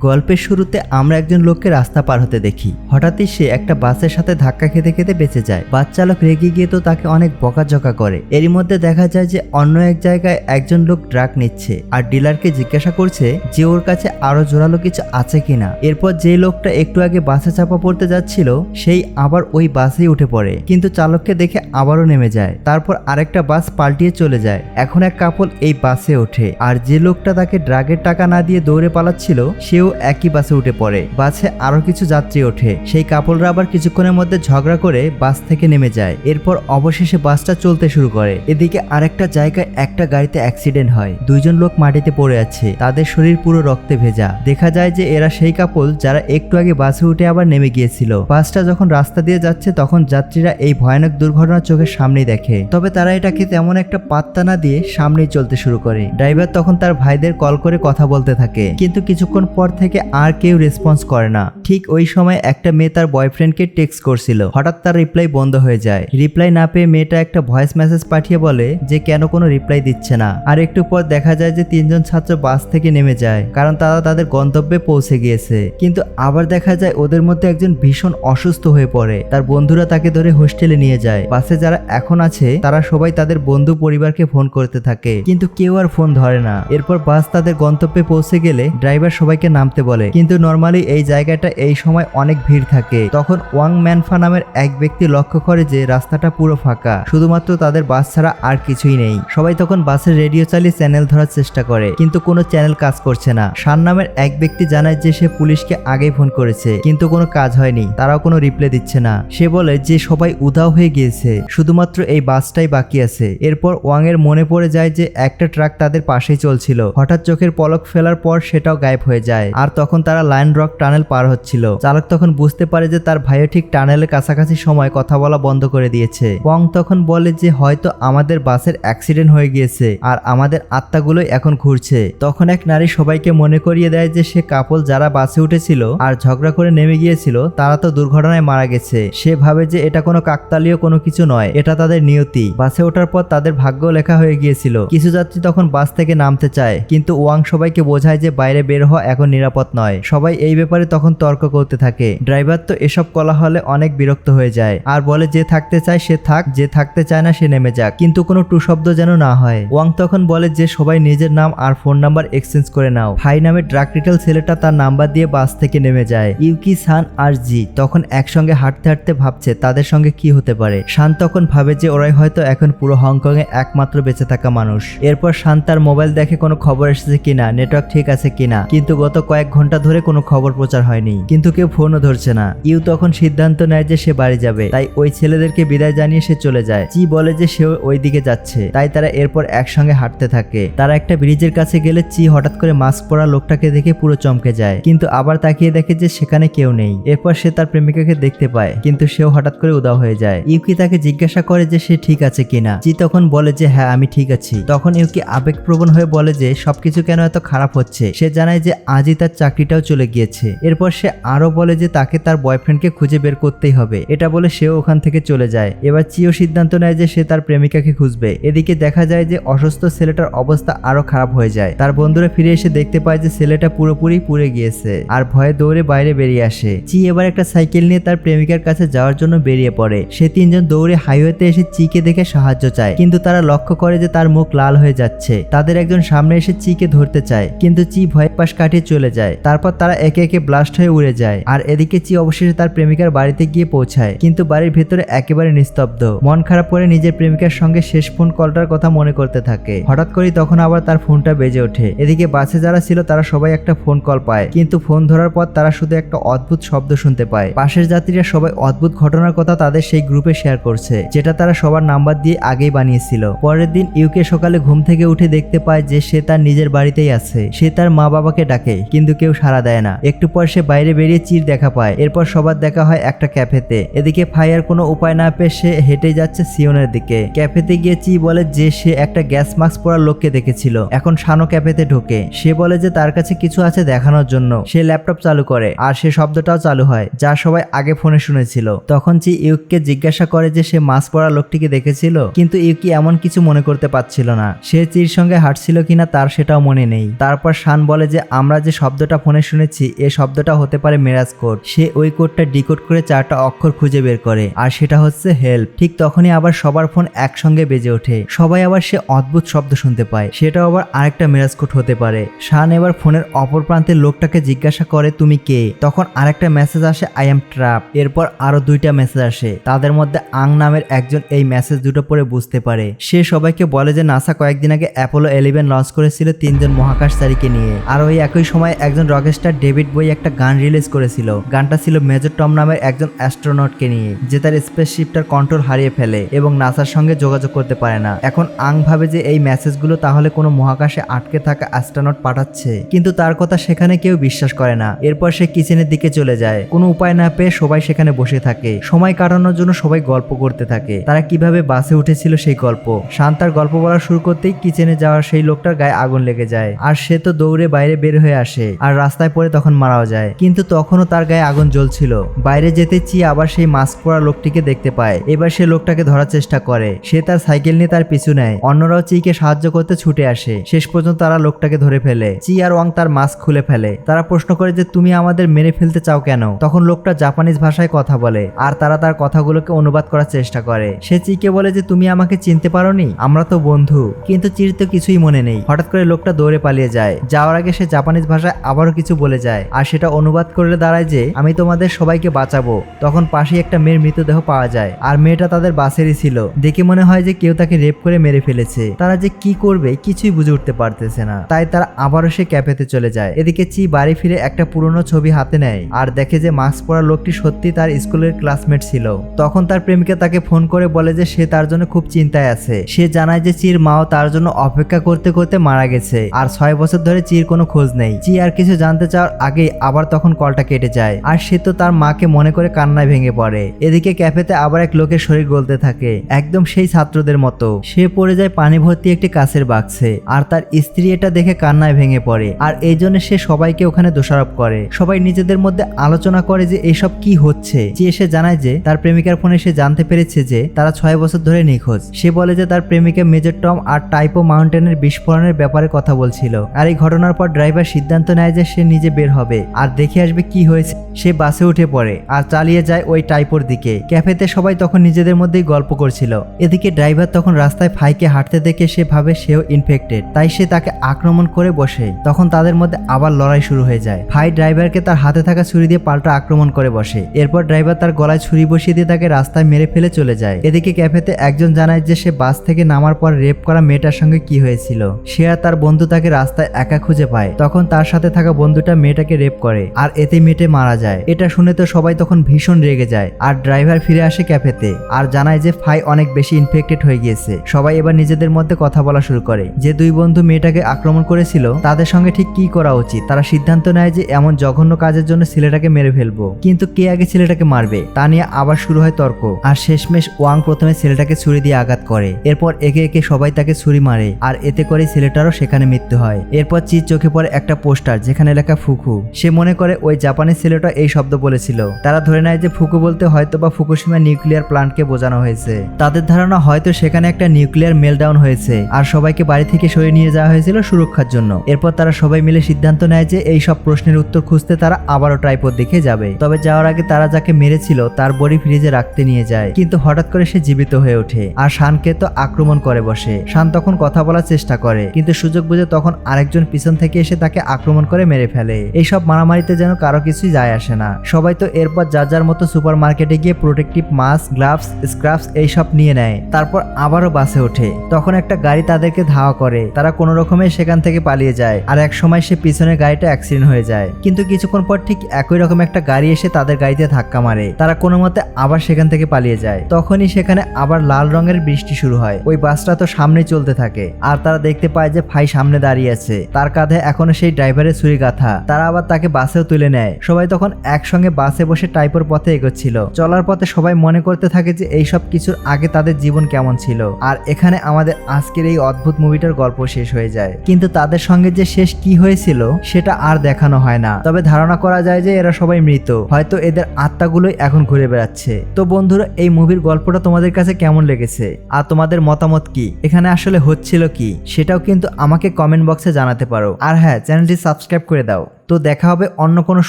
গল্পের শুরুতে আমরা একজন লোককে রাস্তা পার হতে দেখি। হঠাৎই সে একটা বাসের সাথে ধাক্কা খেতে খেতে বেঁচে যায়। বাস চালক রেগে গিয়ে তো তাকে অনেক বকাঝকা করে। এরই মধ্যে দেখা যায় যে অন্য এক জায়গায় একজন লোক ড্রাগ নিচ্ছে আর ডিলারকে জিজ্ঞাসা করছে যে ওর কাছে আরও জোরালো কিছু আছে কিনা। এরপর যে লোকটা একটু আগে বাসে চাপা পড়তে যাচ্ছিল, সেই আবার ওই বাসেই উঠে পড়ে। কিন্তু চালককে দেখে আবারও নেমে যায়। তারপর আরেকটা বাস পাল্টিয়ে চলে যায়। এখন এক কাপল এই বাসে ওঠে। আর যে লোকটা তাকে ড্রাগের টাকা না দিয়ে দৌড়ে পালাচ্ছিল, সেও একই বাসে উঠে পড়ে। বাসে আরও কিছু যাত্রী ওঠে। সেই কাপলরা আবার কিছুক্ষণের মধ্যে ঝগড়া করে বাস থেকে নেমে যায়। এরপর অবশেষে বাসটা চলতে শুরু করে। এদিকে আরেকটা জায়গায় একটা গাড়িতে অ্যাক্সিডেন্ট হয়। দুইজন লোক মাটিতে পড়ে আছে। তাদের শরীর পুরো রক্তে ভেজা। দেখা যায় যে এরা সেই কাপল যারা একটু আগে বাসে উঠে আবার নেমে গিয়েছিল। বাসটা যখন রাস্তা দিয়ে যাচ্ছে, তখন যাত্রীরা এই ভয়ানক দুর্ঘটনা চোখের সামনেই দেখে। তবে তারা এটাকে তেমন একটা পাত্তা না দিয়ে সামনেই চলতে শুরু করে। ড্রাইভার তখন তার ভাইদের কল করে কথা বলতে থাকে। কিন্তু কিছুক্ষণ পর থেকে আর কেউ রেসপন্স করে না। ঠিক ওই সময় একটা মেয়ে তার বয়ফ্রেন্ডকে টেক্সট করছিল। হঠাৎ তার রিপ্লাই বন্ধ হয়ে যায়। রিপ্লাই না পেয়ে মেয়েটা একটা ভয়েস মেসেজ পাঠিয়ে বলে যে, কেন কোনো রিপ্লাই দিচ্ছে না? আর একটু পর দেখা যায় যে, তিনজন ছাত্র বাস থেকে নেমে যায়। কারণ তারা তাদের গন্তব্যে পৌঁছে গিয়েছে। কিন্তু আবার দেখা যায় ওদের মধ্যে একজন ভীষণ অসুস্থ হয়ে পড়ে। তার বন্ধুরা তাকে ধরে হোস্টেলে নিয়ে যায়। বাসে যারা এখন আছে, তারা সবাই তাদের বন্ধু পরিবারকে ফোন করতে থাকে। কিন্তু কেউ আর ফোন ধরে না। এরপর বাস তাদের গন্তব্যে পৌঁছে গেলে ড্রাইভার সবাইকে নামতে বলে। কিন্তু নর্মালি এই জায়গাটা এই সময় অনেক ভিড় থাকে। তখন ওয়াং ম্যানফা নামের এক ব্যক্তি লক্ষ্য করে যে রাস্তাটা পুরো ফাঁকা। শুধুমাত্র তাদের বাস ছাড়া আর কিছুই নেই। সবাই তখন বাসের রেডিও চালিয়ে চ্যানেল ধরার চেষ্টা করে। কিন্তু কোনো চ্যানেল কাজ করছে না। শান নামের এক ব্যক্তি জানায় যে সে পুলিশকে আগেই ফোন করেছে। কিন্তু কোনো কাজ হয়নি। তারাও কোনো রিপ্লাই দিচ্ছে না। সে বলে যে সবাই উধাও হয়ে গিয়েছে। শুধুমাত্র এই বাসটাই বাকি আছে। এরপর ওয়াং এর মনে পড়ে যায় যে একটা ট্রাক তাদের পাশেই চলছিল। হঠাৎ চোখের পলক ফেলার পর সেটাও গায়েব হয়ে যায়। আর তখন তারা লাইন রক টানেল পার হচ্ছিল। চালক তখন বুঝতে পারে যে তার ভাইও ঠিক টানেলের কাছাকাছি সময় কথা বলা বন্ধ করে দিয়েছে। ওয়াং তখন বলে যে হয়তো আমাদের বাসের অ্যাক্সিডেন্ট হয়ে গিয়েছে আর আমাদের আত্মাগুলোই এখন ঘুরছে। তখন এক নারী সবাইকে মনে করিয়ে দেয় যে সে কাপল যারা বাসে উঠেছিল আর ঝগড়া করে নেমে গিয়েছিল, তারা তো দুর্ঘটনায় মারা গেছে। সে ভাবে যে এটা কোনো কাকতালীয় কোনো কিছু নয়, এটা তাদের নিয়তি। বাসে ওঠার পর তাদের ভাগ্য লেখা হয়ে গিয়েছিল। কিছু যাত্রী তখন বাস থেকে নামতে চায়, কিন্তু ওয়াং সবাইকে বোঝায় যে বাইরে বের হওয়া এখন নিরাপদ নয়। সবাই এই ব্যাপারে তখন তর্ক করতে থাকে। ড্রাইভার তো এসব কলা হলে অনেক বিরক্ত হয়ে যায়। আর বলে যে থাকতে চায় সে থাক, যে থাকতে চায় না সে নেমে যাক। কিন্তু কোনো টু শব্দ যেন না হয়। ওয়াং তখন বলে যে সবাই নিজের নাম আর ফোন নাম্বার এক্সচেঞ্জ করে নাও। ফাই নামে ড্রাগ রিটেল ছেলেটা তার নাম্বার দিয়ে বাস থেকে নেমে যায়। ইউকি সান আর জি তখন একসঙ্গে হাঁটতে হাঁটতে ভাবছে তাদের সঙ্গে কি হতে পারে। শান তখন ভাবে যে ওরাই হয়তো এখন পুরো হংকং এ একমাত্র বেঁচে থাকা মানুষ। এরপর শান তার মোবাইল দেখে কোনো খবর এসেছে কিনা, নেটওয়ার্ক ঠিক আছে কিনা। কিন্তু গত কয়েক ঘণ্টা ধরে কোনো খবর প্রচার হয়নি। কিন্তু কেউ ফোনও ধরছে না। ইউ তখন সিদ্ধান্ত নেয় যে সে বাড়ি যাবে। তাই ওই ছেলেদেরকে বিদায় জানিয়ে সে চলে যায়। জি বলে যে সে ওই দিকে যাচ্ছে। তাই তারা এরপর একসঙ্গে হাঁটতে থাকে। তারা একটা ব্রিজের কাছে গেলে চি হঠাৎ করে মাস্ক পরা লোকটাকে দেখে পুরো চমকে যায়। কিন্তু আবার তাকিয়ে দেখে যে সেখানে কেউ নেই। এরপর সে তার প্রেমিকাকে দেখতে পায়। কিন্তু সেও হঠাৎ করে উদাও হয়ে যায়। ইউকি তাকে জিজ্ঞাসা করে যে সে ঠিক আছে কিনা? চি তখন বলে যে হ্যাঁ আমি ঠিক আছি। তখন ইউকি আবেগপ্রবণ হয়ে বলে যে সবকিছু কেন এত খারাপ হচ্ছে? সে জানায় যে আজই তার চাকরিটাও চলে গিয়েছে। এরপর সে আরও বলে যে তাকে তার বয়ফ্রেন্ডকে খুঁজে বের করতেই হবে। এটা বলে সেও ওখান থেকে চলে যায়। এবার চিও সিদ্ধান্ত নেয় যে সে তার প্রেমিকাকে খুঁজবে। এদিকে দেখা যায় যে অসুস্থ ছেলেটার অবস্থা আরও খারাপ হয়ে যায়। তার বন্ধুরা ফিরে এসে দেখতে পায় যে ছেলেটা পুরোপুরি পুড়ে গিয়েছে আর ভয়ে দৌড়ে বাইরে বেরিয়ে আসে। চি এবার একটা সাইকেল নিয়ে তার প্রেমিকার কাছে যাওয়ার জন্য বেরিয়ে পড়ে। সে তিনজন দৌড়ে হাইওয়েতে এসে চিকে দেখে সাহায্য চায়। কিন্তু তারা লক্ষ্য করে যে তার মুখ লাল হয়ে যাচ্ছে। তাদের একজন সামনে এসে চিকে ধরতে চায়। কিন্তু চি ভয় পাশ কাটিয়ে চলে যায়। তারপর তারা একে একে ব্লাস্ট হয়ে উড়ে যায়। আর এদিকে চি অবশেষে তার প্রেমিকার বাড়িতে গিয়ে পৌঁছায়। কিন্তু বাড়ির ভেতরে একেবারে নিস্তব্ধ। মন খারাপ করে নিজের প্রেমিকার সঙ্গে শেষ ফোন কলটার কথা মনে করতে থাকে। হঠাৎ করেই তখন আবার তার ফোনটা বেজে ওঠে। এদিকে বাসে যারা ছিল তারা সবাই একটা ফোন কল পায়। কিন্তু ফোন ধরার পর তারা শুধু একটা অদ্ভুত শব্দ শুনতে পায়। পাশের যাত্রীরা সবাই অদ্ভুত ঘটনার কথা তাদের সেই গ্রুপে শেয়ার করছে, যেটা তারা সবার নাম্বার দিয়ে আগেই বানিয়েছিল। পরের দিন ইউকে সকালে ঘুম থেকে উঠে দেখতে পায় যে সে তার নিজের বাড়িতেই আছে। সে তার মা বাবাকে ডাকে কিন্তু কেউ সাড়া দেয় না। একটু পর সে বাইরে বেরিয়ে চির দেখা পায়। এরপর সবার দেখা হয় একটা ক্যাফেতে। এদিকে ফায়ার কোনো উপায় না পেয়ে সে হেঁটে যাচ্ছে সিওনের দিকে। ক্যাফেতে গিয়ে চি বলে যে সে একটা গ্যাস মাস্ক পরা লোককে দেখেছিল। এখন শানো ক্যাফেতে ঢোকে। সে বলে যে তার কাছে কিছু আছে দেখানোর জন্য। সে ল্যাপটপ চালু করে। আর সে শব্দটাও চালু হয়, যা সবাই আগে ফোনে শুনেছিল। তখন চি ইউককে জিজ্ঞাসা করে যে সে মাস্ক পরা লোকটিকে দেখেছিল? কিন্তু ইউকি এমন কিছু মনে করতে পারছিল না। সে চির সঙ্গে হাঁটছিল কিনা তার সেটাও মনে নেই। তারপর শান বলে যে আমরা যে শব্দটা ফোনে শুনেছি, এ শব্দটা হতে পারে মেরাজ কোড। সে ওই কোডটা ডিকোড করে চারটা অক্ষর খুঁজে বের করে, আর সেটা হচ্ছে হেল্প। ঠিক তখনই আবার সবার ফোন একসঙ্গে বেজে ওঠে। সবাই আবার সে অদ্ভুত শব্দ শুনতে পায়। সেটাও আবার আরেকটা মেরাজ কোড হতে পারে। শান এবার ফোনের অপর প্রান্তের লোকটাকে জিজ্ঞাসা করে, তুমি কে? তখন আরেকটা মেসেজ আসে আই এম ট্রাপ এরপর আরও দুইটা মেসেজ আসে। তাদের মধ্যে আং নামের একজন এই মেসেজ দুটো পরে বুঝতে পারে। সে সবাইকে বলে যে, নাসা কয়েকদিন আগে অ্যাপোলো ইলেভেন লঞ্চ করেছিল তিনজন মহাকাশচারীকে নিয়ে। আর ওই একই সময় একজন রকেস্টার ডেভিড বই একটা গান রিলিজ করেছিল। গানটা ছিল মেজর টম নামের একজন অ্যাস্ট্রোনটকে নিয়ে, যে তার স্পেসশিপটার কন্ট্রোল হারিয়ে ফেলে এবং নাসার সঙ্গে যোগাযোগ করতে পারে না। এখন আং ভাবে যে এই মেসেজগুলো তাহলে কোনো মহাকাশে আটকে থাকা অ্যাস্ট্রোনট পাঠাচ্ছে। কিন্তু তার কথা সেখানে কেউ বিশ্বাস করে না। এরপর সে কিচেনের দিকে চলে যায়। কোনো উপায় না পেয়ে সবাই সেখানে বসে থাকে। সময় কাটানোর জন্য সবাই গল্প করতে থাকে। তারা কীভাবে বাসে উঠেছিল সেই গল্প। শান্তার গল্প বলা শুরু করতেই কিচেনে যাওয়ার সেই লোকটার গায়ে আগুন লেগে যায়। আর সে তো দৌড়ে বাইরে বের হয়ে আসে। আর রাস্তায় পড়ে তখন মারাও যায়। কিন্তু তখনও তার গায়ে আগুন জ্বলছিল। বাইরে যেতে চি আবার সেই মাস্ক পরা লোকটিকে দেখতে পায়। এবার সে লোকটাকে ধরার চেষ্টা করে। সে তার সাইকেল নিয়ে তার পিছু নেয়। অন্যরাও চিকে সাহায্য করতে ছুটে আসে। শেষ পর্যন্ত তারা লোকটাকে ধরে ফেলে। চি আর ওয়াং তার মাস্ক খুলে ফেলে। তারা প্রশ্ন করে যে, তুমি আমাদের মেরে ফেলতে চাও কেন? তখন লোকটা জাপানিজ ভাষায় কথা বলে। আর তারা তার কথাগুলোকে অনুবাদ করার চেষ্টা করে। সে চিকে বলে যে, তুমি আমাকে চিনতে পারোনি? আমরা তো বন্ধু। কিন্তু চির তো কিছুই মনে নেই। হঠাৎ করে লোকটা দৌড়ে পালিয়ে যায়। যাওয়ার আগে সে জাপানিজ ভাষায় আবারও কিছু বলে যায়। আর সেটা অনুবাদ করলে দাঁড়ায় যে, আমি তোমাদের সবাইকে বাঁচাবো। তখন পাশেই একটা মেয়ের মৃতদেহ পাওয়া যায়। আর মেয়েটা তাদের বাসেরই ছিল। দেখে মনে হয় যে কেউ তাকে রেপ করে মেরে ফেলেছে। তারা যে কি করবে কিছুই বুঝে উঠতে পারতেছে না। তাই তারা আবারও সে ক্যাফেতে চলে যায়। এদিকে চি বাড়ি ফিরে একটা পুরনো ছবি হাতে নেয়। আর দেখে যে মাস্ক পরা লোকটি সত্যি তার স্কুলের ক্লাসমেট ছিল। তখন তার প্রেমিকা তাকে ফোন করে বলে যে, সে তার জন্য খুব চিন্তায় আছে। সে জানায় যে, চির মাও তার জন্য অপেক্ষা করতে করতে মারা গেছে। আর ছয় বছর ধরে চির কোনো খোঁজ নেই। চি কিছু জানতে চাওয়ার আগেই আবার তখন কলটা কেটে যায়। আর সে তো তার মাকে মনে করে কান্নায় ভেঙে পড়ে। এদিকে ক্যাফেতে আবার এক লোকের শরীর গলতে থাকে। একদম সেই ছাত্রদের মতো। সে পড়ে যায় পানি ভর্তি একটি কাছের বাক্সে। আর তার স্ত্রী এটা দেখে কান্নায় ভেঙে পড়ে। আর এই জন্য সে সবাইকে ওখানে দোষারোপ করে। সবাই নিজেদের মধ্যে আলোচনা করে যে এসব কি হচ্ছে। যে এসে জানায় যে তার প্রেমিকার ফোনে সে জানতে পেরেছে যে তারা ছয় বছর ধরে নিখোঁজ। সে বলে যে তার প্রেমিকা মেজর টম আর টাইপো মাউন্টেনের বিস্ফোরণের ব্যাপারে কথা বলছিল। আর এই ঘটনার পর ড্রাইভার সিদ্ধান্ত নেয় যে সে নিজে বের হবে। আর দেখে আসবে কি হয়েছে। সে বাসে উঠে পড়ে আর চালিয়ে যায় ওই টাইপোর দিকে। ক্যাফেতে সবাই তখন নিজেদের মধ্যেই গল্প করছিল। এদিকে ড্রাইভার তখন রাস্তায় ফাইকে হাঁটতে দেখে সে ভাবে সেও ইনফেক্টেড তাই সে তাকে আক্রমণ করে বসে। তখন তাদের মধ্যে আবার লড়াই শুরু হয়ে যায়। ফাই ড্রাইভারকে তার হাতে থাকা ছুরি দিয়ে পাল্টা আক্রমণ করে বসে। এরপর ড্রাইভার তার গলায় ছুরি বসিয়ে দিয়ে তাকে রাস্তায় মেরে ফেলে চলে যায়। এদিকে ক্যাফেতে একজন জানায় যে সে বাস থেকে নামার পর রেপ করা মেয়েটার সঙ্গে কি হয়েছিল। সে আর তার বন্ধু তাকে রাস্তায় একা খুঁজে পায়। তখন তার সাথে থাকা বন্ধুটা মেয়েটাকে রেপ করে, আর এতে মেয়েটে মারা যায়। এটা শুনে তো সবাই তখন ভীষণ রেগে যায়, আর ড্রাইভার ফিরে আসে ক্যাফেতে, আর জানায় যে ফাই অনেক বেশি ইনফেক্টেড হয়ে গিয়েছে। সবাই এবার নিজেদের মধ্যে কথা বলা শুরু করে, যে দুই বন্ধু মেয়েটাকে আক্রমণ করেছিল, তাদের সঙ্গে ঠিক কি করা উচিত? তারা সিদ্ধান্ত নেয় যে এমন জঘন্য কাজের জন্য ছেলেটাকে মেরে ফেলব। কিন্তু কে আগে ছেলেটাকে মারবে? তা নিয়ে আবার শুরু হয় তর্ক, আর শেষমেশ ওয়াং প্রথমে ছেলেটাকে ছুরি দিয়ে আঘাত করে। এরপর একে একে সবাই তাকে ছুরি মারে, আর এতে করে ছেলেটারও সেখানে মৃত্যু হয়। এরপর চির চোখে পড়ে একটা পোস্টার যেখানে লেখা ফুকু। সে মনে করে ওই জাপানিজ ছেলেটা এই শব্দ বলেছিল। তারা ধরে নেয় যে ফুকু বলতে হয়তো বা ফুকুশিমা নিউক্লিয়ার প্লান্টকে বোঝানো হয়েছে। তাদের ধারণা হয়তো সেখানে একটা নিউক্লিয়ার মেলডাউন হয়েছে আর সবাইকে বাড়ি থেকে সরিয়ে নিয়ে যাওয়া হয়েছিল সুরক্ষার জন্য। এরপর তারা সবাই মিলে সিদ্ধান্ত নেয় যে এই সব প্রশ্নের উত্তর খুঁজতে তারা আবারও ট্রাইপোর দিকে যাবে। তবে যাওয়ার আগে তারা যাকে মেরেছিল তার বডি ফ্রিজে রাখতে নিয়ে যায়। কিন্তু হঠাৎ করে সে জীবিত হয়ে ওঠে আর শানকে তো আক্রমণ করে বসে। শান তখন কথা বলার চেষ্টা করে, কিন্তু সুযোগ বুঝে তখন আরেকজন পিছন থেকে এসে তাকে আক্রমণ করে মেরে ফেলে। এইসব মারামারিতে যেন কারও কিছুই যায় আসে না। সবাই তো এরপর যার যার মতো সুপার মার্কেটে গিয়ে প্রোটেক্টিভ মাস্ক গ্লাভস, স্ক্রাফস এইসব নিয়ে নেয়। তারপর আবারও বাসে ওঠে। তখন একটা গাড়ি তাদেরকে ধাওয়া করে। তারা কোনো রকমে সেখান থেকে পালিয়ে যায়। আর এক সময় সে পিছনের গাড়িটা অ্যাক্সিডেন্ট হয়ে যায়। কিন্তু কিছুক্ষণ পর ঠিক একই রকম একটা গাড়ি এসে তাদের গাড়িতে ধাক্কা মারে। তারা কোনো মতে আবার সেখান থেকে পালিয়ে যায়। তখনই সেখানে আবার লাল রঙের বৃষ্টি শুরু হয়। ওই বাসটা তো সামনে চলতে থাকে। আর তারা দেখতে পায় যে ভাই সামনে দাঁড়িয়ে আছে। তার কাঁধে এখনও সেই ড্রাইভারের ছুরি গাথা। তারা আবার তাকে বাসেও তুলে নেয়। সবাই তখন একসঙ্গে বাসে বসে টাইপের পথে এগোচ্ছিল। চলার পথে সবাই মনে করতে থাকে যে এইসব কিছুর আগে তাদের জীবন কেমন ছিল। আর এখানে আমাদের আজকের এই অদ্ভুত মুভিটার গল্প শেষ হয়ে যায়। কিন্তু তাদের সঙ্গে যে শেষ কি হয়েছিল, সেটা আর দেখানো হয় না। তবে ধারণা করা যায় যে এরা সবাই মৃত। হয়তো এদের আত্মাগুলোই এখন ঘুরে বেড়াচ্ছে। তো বন্ধুরা, এই মুভির গল্পটা তোমাদের কাছে কেমন লেগেছে? আর তোমাদের মতামত কি? এখানে আসলে হচ্ছিল কি? সেটাও কিন্তু আমাকে কমেন্ট বক্সে জানাতে পারো। আর হ্যাঁ চ্যানেলটি সাবস্ক্রাইব সাবস্ক্রাইব করে দাও। তো দেখা হবে অন্য কোনো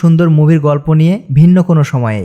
সুন্দর মুভির গল্প নিয়ে ভিন্ন কোনো সময়ে।